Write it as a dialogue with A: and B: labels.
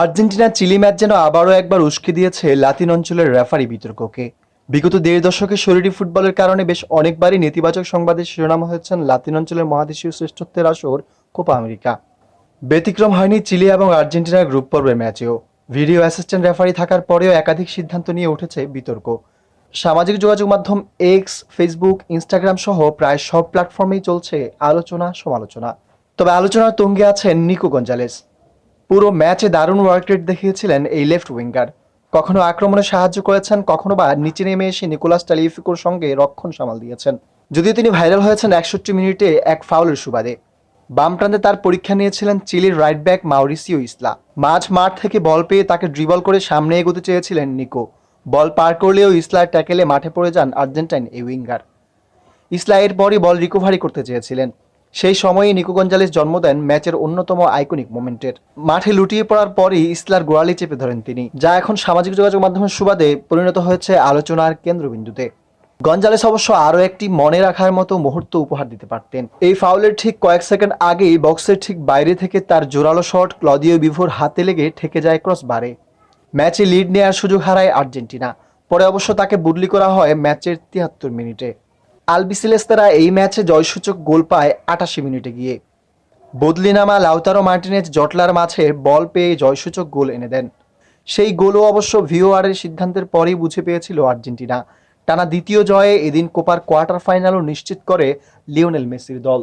A: Argentina chilli match যেন আবারও একবার উস্কে দিয়েছে লাতিন অঞ্চলের রেফারি বিতর্ককে। বিগত দেড় দশকে শরীরী ফুটবলের কারণে বেশ অনেকবারই নেতিবাচক সংবাদের শিরোনাম হয়েছেন লাতিন অঞ্চলের মহাদেশীয় শ্রেষ্ঠত্বের আসর, কোপা আমেরিকা। ব্যতিক্রম হয়নি চিলি এবং আর্জেন্টিনার গ্রুপ পর্বের ম্যাচেও। ভিডিও অ্যাসিস্ট্যান্ট রেফারি থাকার পরেও একাধিক সিদ্ধান্ত নিয়ে উঠেছে বিতর্ক। সামাজিক যোগাযোগ মাধ্যম এক্স ফেসবুক ইনস্টাগ্রাম সহ প্রায় সব প্ল্যাটফর্মেই চলছে আলোচনা সমালোচনা তবে আলোচনার তঙ্গে আছেন নিকো গঞ্জালেস। পুরো ম্যাচে দারুণ ওয়ার্ক রেট দেখিয়েছিলেন এই লেফট উইঙ্গার কখনো আক্রমণে সাহায্য করেছেন, কখনো বা নিচে নেমে এসে নিকোলাস টালিফিকোর সঙ্গে রক্ষণ সামাল দিয়েছেন। যদিও তিনি ভাইরাল হয়েছেন একষট্টি মিনিটে এক ফাউলের সুবাদে। বাম প্রান্তে তার পরীক্ষা নিয়েছিলেন চিলির রাইট ব্যাক মাউরিসিও ইসলা। মাঝ মাঠ থেকে বল পেয়ে তাকে ড্রিবল করে সামনে এগোতে চেয়েছিলেন নিকো। বল পার করলেও ইসলার ট্যাকেলে মাঠে পড়ে যান আর্জেন্টাইন এই উইঙ্গার ইসলা এরপরই বল রিকভারি করতে চেয়েছিলেন। সেই সময়েই নিকো গঞ্জালেস জন্ম দেন ম্যাচের অন্যতম আইকনিক মোমেন্টের। মাঠে লুটিয়ে পড়ার পরই ইসলার গোড়ালি চেপে ধরেন তিনি, যা এখন সামাজিক যোগাযোগ মাধ্যমের সুবাদে পরিণত হয়েছে আলোচনার কেন্দ্রবিন্দুতে। গঞ্জালেস অবশ্য আরও একটি মনে রাখার মতো মুহূর্ত উপহার দিতে পারতেন। এই ফাউলের ঠিক কয়েক সেকেন্ড আগেই বক্সের ঠিক বাইরে থেকে তার জোরালো শট ক্লদিও বিভোর হাতে লেগে ঠেকে যায় ক্রস বারে। ম্যাচে লিড নেওয়ার সুযোগ হারায় আর্জেন্টিনা, পরে অবশ্য তাকে বদলি করা হয় ম্যাচের তিয়াত্তর মিনিটে। আলবিসিলেস্তারা এই ম্যাচে জয়সূচক গোল পায় আটাশি মিনিটে গিয়ে। বদলি নামা লাউতারো মার্টিনেজ জটলার মাঝে বল পেয়ে জয়সূচক গোল এনে দেন। সেই গোলও অবশ্য ভিওআরের সিদ্ধান্তের পরেই বুঝে পেয়েছিল আর্জেন্টিনা। টানা দ্বিতীয় জয়ে এদিন কোপার কোয়ার্টার ফাইনালও নিশ্চিত করে লিওনেল মেসির দল।